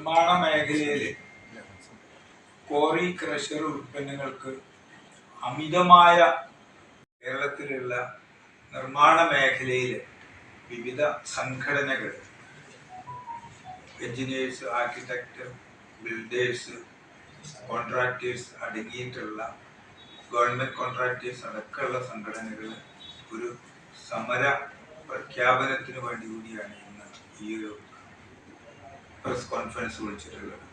നിർമ്മാണ മേഖലയിലെ quarry crusher ഉൽപ്പന്നങ്ങൾക്ക് അമിതമായ കേരളത്തിലുള്ള നിർമ്മാണ മേഖലയിലെ വിവിധ സംഘടനകൾ എഞ്ചിനീയേഴ്സ് ആർക്കിടെക്ട് ബിൽഡേഴ്സ് കോൺട്രാക്ടേഴ്സ് അടങ്ങിയിട്ടുള്ള ഗവൺമെന്റ് കോൺട്രാക്ടേഴ്സ് അടക്കമുള്ള സംഘടനകൾ ഒരു സമര പ്രഖ്യാപനത്തിന് വേണ്ടി കൂടിയാണ് ഇന്ന് ഈ ഒരു പ്രസ് കോൺഫറൻസ് വിളിച്ചിട്ടുള്ളത്.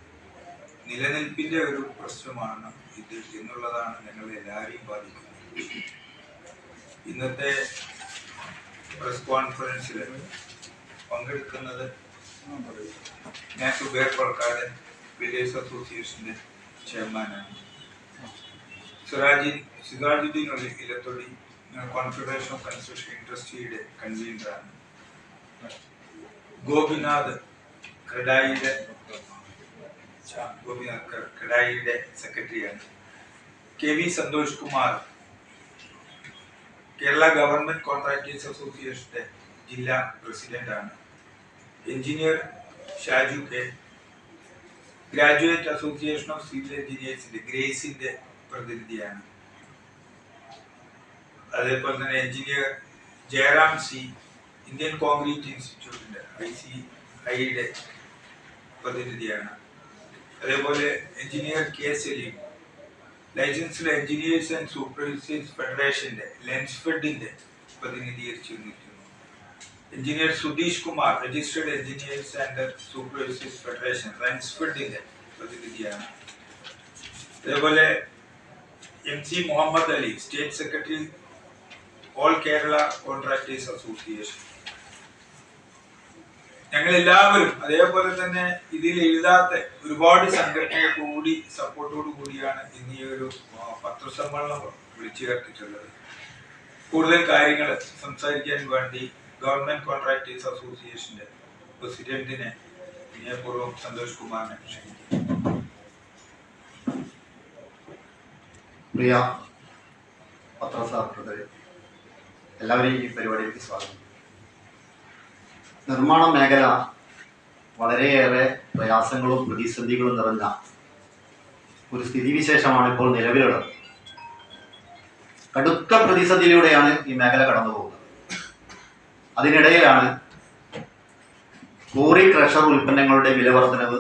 നിലനിൽപ്പിന്റെ ഒരു പ്രശ്നമാണ് ഇത് എന്നുള്ളതാണ് ഞങ്ങൾ എല്ലാവരെയും ബാധിക്കുന്നത്. ഇന്നത്തെ പ്രസ് കോൺഫറൻസിൽ പങ്കെടുക്കുന്നത് ഞാൻ സുബേർ കൊളക്കാടൻ വില്ലേജ് അസോസിയേഷന്റെ ചെയർമാനാണ്. Suraji Sirajuddin Elathodi confederation of construction ഇൻഡസ്ട്രിയുടെ കൺവീനറാണ് ഗോപിനാഥ് ക്രഡായിയുടെ ഗോപിനാഥ് ക്രഡായിയുടെ സെക്രട്ടറിയാണ്. K V Santhosh Kumar Kerala government contractors അസോസിയേഷന്റെ ജില്ലാ പ്രസിഡന്റാണ്. Engineer Shaju K graduate association of civil എഞ്ചിനീയേഴ്സിന്റെ ഗ്രേസിന്റെ പ്രതിനിധിയാണ്. അതേപോലെ തന്നെ engineer Jayaram C Indian concrete ഇൻസ്റ്റിറ്റ്യൂട്ടിന്റെ ഐ സി ഐയുടെ പ്രതിനിധിയാണ്. അതേപോലെ engineer K Saleem. Licensed engineers and supervisors ഫെഡറേഷന്റെ ലെൻസ്ഫെഡിന്റെ പ്രതിനിധീകരിച്ചു നിൽക്കുന്നു engineer Sudheesh Kumar registered engineers and supervisors federation റെൻസ്ഫെഡിന്റെ പ്രതിനിധിയാണ്. അതേപോലെ M C Muhammad Ali state secretary all Kerala contractors association. ഞങ്ങൾ എല്ലാവരും അതേപോലെ തന്നെ ഇതിൽ എഴുതാത്ത ഒരുപാട് സംഘടനകൾ കൂടി സപ്പോർട്ടോട് കൂടിയാണ് ഇന്ന് ഈ ഒരു പത്രസമ്മേളനം വിളിച്ചു ചേർത്തിട്ടുള്ളത് കൂടുതൽ കാര്യങ്ങൾ സംസാരിക്കാൻ വേണ്ടി ഗവൺമെന്റ് കോൺട്രാക്ടേഴ്സ് അസോസിയേഷന്റെ പ്രസിഡന്റിനെ വിനയപൂർവം സന്തോഷ് കുമാറിനെ ക്ഷണിക്കുന്നു. പ്രിയ പത്രസഹപ്രവർത്തകരെ എല്ലാവരെയും ഈ പരിപാടിയിലേക്ക് സ്വാഗതം. നിർമ്മാണ മേഖല വളരെയേറെ പ്രയാസങ്ങളും പ്രതിസന്ധികളും നിറഞ്ഞ ഒരു സ്ഥിതിവിശേഷമാണ് ഇപ്പോൾ നിലവിലുള്ളത്. കടുത്ത പ്രതിസന്ധിയിലൂടെയാണ് ഈ മേഖല കടന്നു പോകുന്നത്. അതിനിടയിലാണ് കോറി ക്രഷർ ഉൽപ്പന്നങ്ങളുടെ വിലവർദ്ധനവ്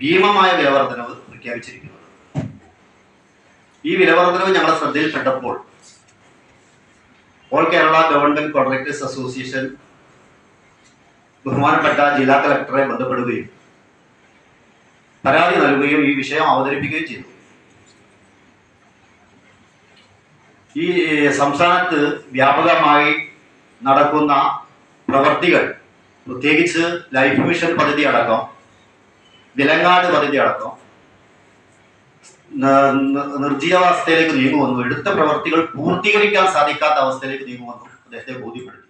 ഭീമമായ വിലവർദ്ധനവ് പ്രഖ്യാപിച്ചിരിക്കുന്നത്. ഈ വിലവർദ്ധനവ് ഞങ്ങളുടെ ശ്രദ്ധയിൽപ്പെട്ടപ്പോൾ all Kerala government contractors association ബഹുമാനപ്പെട്ട ജില്ലാ കളക്ടറെ ബന്ധപ്പെടുകയും പരാതി നൽകുകയും ഈ വിഷയം അവതരിപ്പിക്കുകയും ചെയ്തു. ഈ സംസ്ഥാനത്ത് വ്യാപകമായി നടക്കുന്ന പ്രവർത്തികൾ പ്രത്യേകിച്ച് ലൈഫ് മിഷൻ പദ്ധതി അടക്കം വിലങ്ങാട് പദ്ധതി അടക്കം നിർജീവാവസ്ഥയിലേക്ക് നീങ്ങുമെന്നും എടുത്ത പ്രവർത്തികൾ പൂർത്തീകരിക്കാൻ സാധിക്കാത്ത അവസ്ഥയിലേക്ക് നീങ്ങുമെന്നും അദ്ദേഹത്തെ ബോധ്യപ്പെടുത്തി.